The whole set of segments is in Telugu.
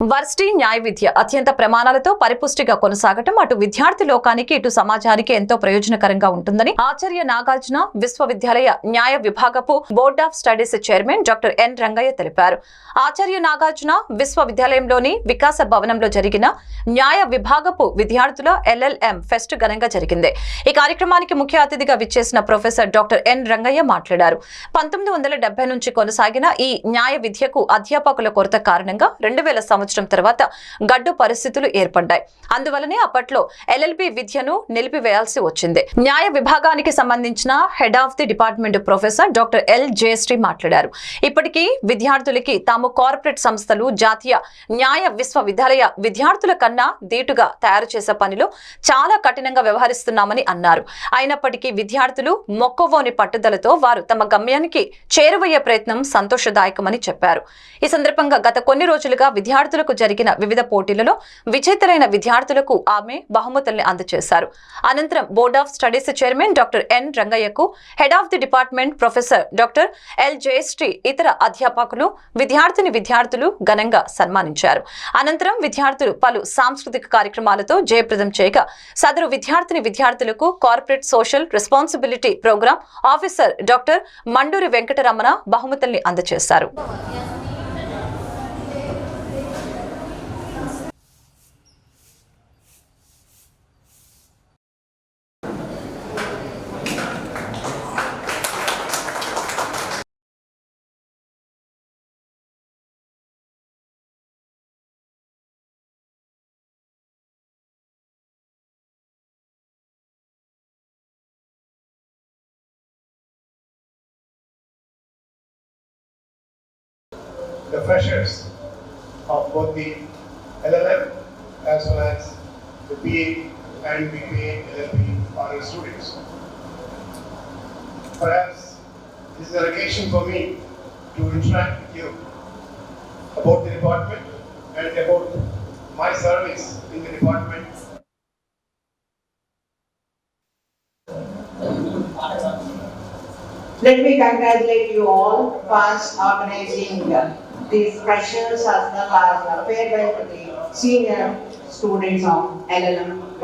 వర్సిటీ న్యాయ విద్య అత్యంత ప్రమాణాలతో పరిపుష్టిగా కొనసాగటం అటు విద్యార్థి లోకానికి ఇటు సమాజానికి ఎంతో ప్రయోజనకరంగా ఉంటుందని ఆచార్య నాగార్జున విశ్వవిద్యాలయ న్యాయ విభాగపు board of studies chairman doctor N Rangaiah తెలిపారు. ఆచార్య నాగార్జున విశ్వవిద్యాలయంలోని వికాస భవనంలో జరిగిన న్యాయ విభాగపు విద్యార్థుల ఎల్ఎల్ఎం ఫెస్ట్ ఘనంగా జరిగింది. ఈ కార్యక్రమానికి ముఖ్య అతిథిగా విచ్చేసిన ప్రొఫెసర్ డాక్టర్ ఎన్ రంగయ్య మాట్లాడారు. పంతొమ్మిది వందల నుంచి కొనసాగిన ఈ న్యాయ విద్యకు అధ్యాపకుల కొరత కారణంగా రెండు వేల సంవత్సరం తర్వాత గడ్డు పరిస్థితులు ఏర్పడ్డాయి. అందువలనే అప్పట్లో ఎల్ఎల్బి విద్యను నిలిపివేయాల్సి వచ్చింది. న్యాయ విభాగానికి సంబంధించిన head of the department professor doctor L Jayashree మాట్లాడారు. ఇప్పటికీ విద్యార్థులకి తాము కార్పొరేట్ సంస్థలు జాతీయ న్యాయ విశ్వవిద్యాలయ విద్యార్థుల కన్నా ధీటుగా తయారు చేసే పనిలో చాలా కఠినంగా వ్యవహరిస్తున్నామని అన్నారు. అయినప్పటికీ విద్యార్థులు మొక్కవోని పట్టుదలతో వారు తమ గమ్యానికి చేరువయ్యే ప్రయత్నం సంతోషదాయకమని చెప్పారు. ఈ సందర్భంగా గత కొన్ని రోజులుగా విద్యార్థులు విద్యార్థులకు జరిగిన వివిధ పోటీలలో విజేతలైన విద్యార్థులకు ఆమె బహుమతుల్ని అందజేశారు. అనంతరం board of studies chairman doctor N రంగయ్యకు head of the department professor doctor L Jayashree ఇతర అధ్యాపకులు విద్యార్థిని విద్యార్థులు ఘనంగా సన్మానించారు. అనంతరం విద్యార్థులు పలు సాంస్కృతిక కార్యక్రమాలతో జయప్రదం చేయగా సదరు విద్యార్థిని విద్యార్థులకు corporate social responsibility programme officer doctor Manduri Venkataramana బహుమతుల్ని అందజేశారు. The freshers of both the LLM as well as the BA and BBA LLB foreign students. Perhaps this is an occasion for me to interact with you about the department and about my service in the department Let me congratulate you all for organizing these freshers as well as farewell to the senior students of LLM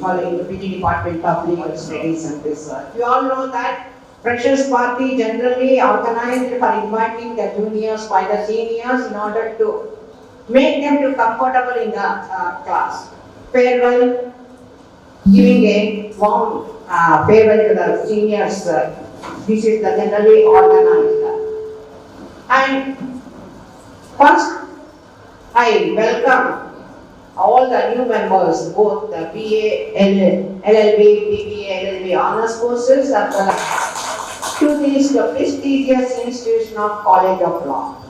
following the PT Department of Legal Studies and Research. You all know that freshers party generally organized for inviting the juniors by the seniors in order to make them to comfortable in the uh, class. Farewell, giving a warm uh, farewell to the seniors. uh, This is the generally organized. And first, I welcome all the new members, both the BA, L- LLB, BBA, LLB honors courses as well as to this prestigious institution of College of Law.